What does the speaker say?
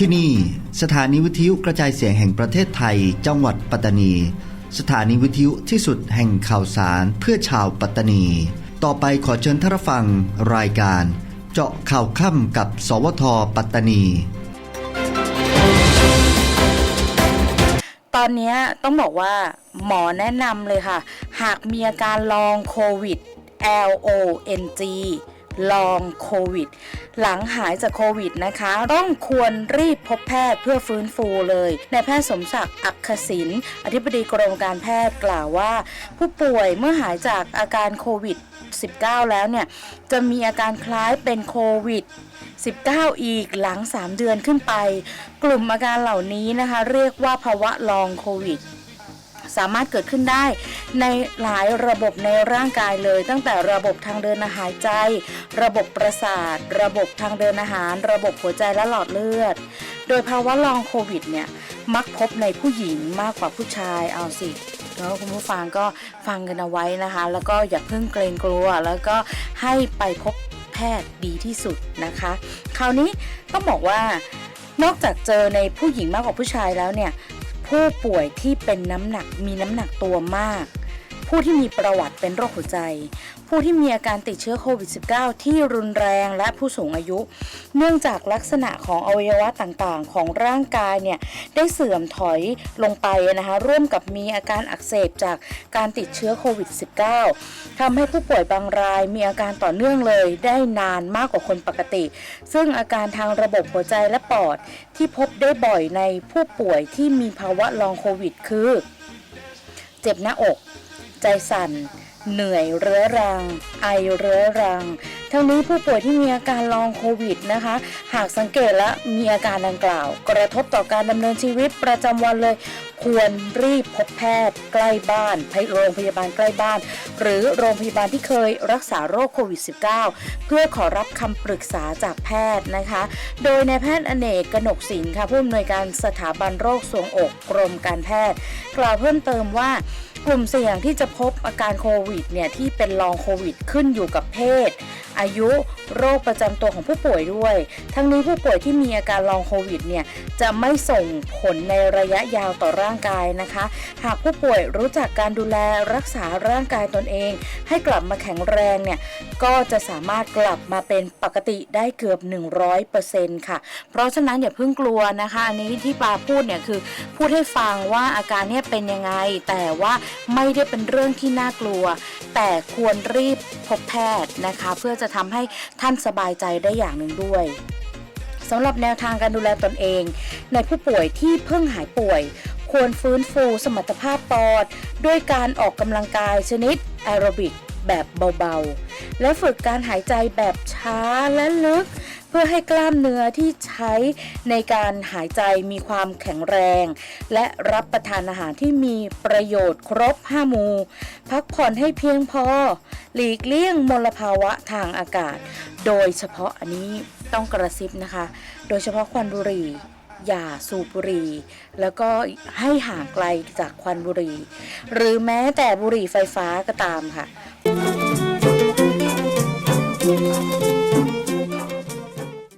ที่นี่ สถานีวิทยุกระจายเสียงแห่งประเทศไทย จังหวัดปัตตานี สถานีวิทยุที่สุดแห่งข่าวสารเพื่อชาวปัตตานี ต่อไปขอเชิญท่านฟังรายการ เจาะข่าวค่ำกับ สวทปัตตานี ตอนนี้ต้องบอกว่า หมอแนะนำเลยค่ะ หากมีอาการลองโควิด L O N G ลองโควิด หลังหายจากโควิดนะคะ ต้องควรรีบพบแพทย์เพื่อฟื้นฟูเลยนายแพทย์สมศักดิ์อักขศินอธิบดีกรมการแพทย์กล่าวว่า ผู้ป่วยเมื่อหายจากอาการโควิด 19 แล้วเนี่ย จะมีอาการคล้ายเป็นโควิด 19 อีกหลัง 3 เดือนขึ้นไป กลุ่มอาการเหล่านี้นะคะ เรียกว่าภาวะลองโควิด สามารถเกิดขึ้นได้ ในหลายระบบในร่างกายเลย ตั้งแต่ระบบทางเดินอาหารใจ ระบบประสาท ระบบทางเดินอาหาร ระบบหัวใจและหลอดเลือด โดยภาวะลองโควิดเนี่ยมักพบในผู้หญิงมากกว่าผู้ชายเอาสิแล้วคุณผู้ฟังก็ฟังกันเอาไว้นะคะ แล้วก็อย่าเพิ่งเกรงกลัว แล้วก็ให้ไปพบแพทย์ดีที่สุดนะคะ คราวนี้ต้องบอกว่านอกจากเจอในผู้หญิงมากกว่าผู้ชายแล้วเนี่ย ผู้ป่วยที่เป็นน้ำหนักมีน้ำหนักตัวมาก ผู้ที่มีประวัติเป็นโรคหัวใจ ผู้ที่มีอาการติดเชื้อโควิด -19 ที่รุนแรงและผู้สูงอายุ เนื่องจากลักษณะของอวัยวะต่างๆ ของร่างกายเนี่ยได้เสื่อมถอยลงไปนะคะร่วมกับมีอาการอักเสบจากการติดเชื้อโควิด -19 ทำให้ผู้ป่วยบางรายมีอาการต่อเนื่องเลยได้นานมากกว่าคนปกติ ซึ่งอาการทางระบบหัวใจและปอดที่พบได้บ่อยในผู้ป่วยที่มีภาวะลองโควิด คือ เจ็บหน้าอก ใจสั่น เหนื่อยเรื้อรัง ไอเรื้อรัง ทั้งนี้ผู้ป่วยที่มีอาการลองโควิดนะคะ หากสังเกตและมีอาการดังกล่าว กระทบต่อการดำเนินชีวิตประจำวันเลย ควรรีบพบแพทย์ใกล้บ้านไปโรงพยาบาลใกล้บ้าน หรือโรงพยาบาลที่เคยรักษาโรคโควิด -19 เพื่อขอรับคำปรึกษาจากแพทย์นะคะ โดยนายแพทย์อเนกกนกศิลป์ค่ะผู้อำนวยการสถาบันโรคทรวงอกกรมการแพทย์ กล่าวเพิ่มเติมว่า กลุ่มเสี่ยงที่จะพบอาการโควิดเนี่ยที่เป็นลองโควิดขึ้นอยู่กับเพศ อายุโรคประจำตัวของผู้ป่วยด้วย ทั้งนี้ผู้ป่วยที่มีอาการลองโควิดเนี่ยจะไม่ส่งผลในระยะยาวต่อร่างกายนะคะ หากผู้ป่วยรู้จักการดูแลรักษาร่างกายตนเอง ให้กลับมาแข็งแรงเนี่ยก็จะสามารถกลับมาเป็นปกติได้เกือบ 100%ค่ะ เพราะฉะนั้นอย่าเพิ่งกลัวนะคะ อันนี้ที่ปาพูดเนี่ยคือพูดให้ฟังว่าอาการเนี่ยเป็นยังไง แต่ว่าไม่ได้เป็นเรื่องที่น่ากลัว แต่ควรรีบพบแพทย์นะคะ เพื่อจะทำให้ท่านสบายใจได้อย่างหนึ่งด้วยสำหรับแนวทางการดูแลตนเอง ในผู้ป่วยที่เพิ่งหายป่วย ควรฟื้นฟูสมรรถภาพปอด ด้วยการออกกำลังกายชนิดแอโรบิกแบบเบาๆ และฝึกการหายใจแบบช้าและลึก เพื่อให้กล้ามเนื้อที่ใช้ในการหายใจมีความแข็งแรง และรับประทานอาหารที่มีประโยชน์ครบ5หมู่พักผ่อนให้เพียงพอ หลีกเลี่ยงมลภาวะทางอากาศ โดยเฉพาะอันนี้ต้องกระซิบนะคะ โดยเฉพาะควันบุหรี่อย่าสูบบุหรี่แล้วก็ให้ห่างไกลจากควันบุหรี่หรือแม้แต่บุหรี่ไฟฟ้าก็ตามค่ะ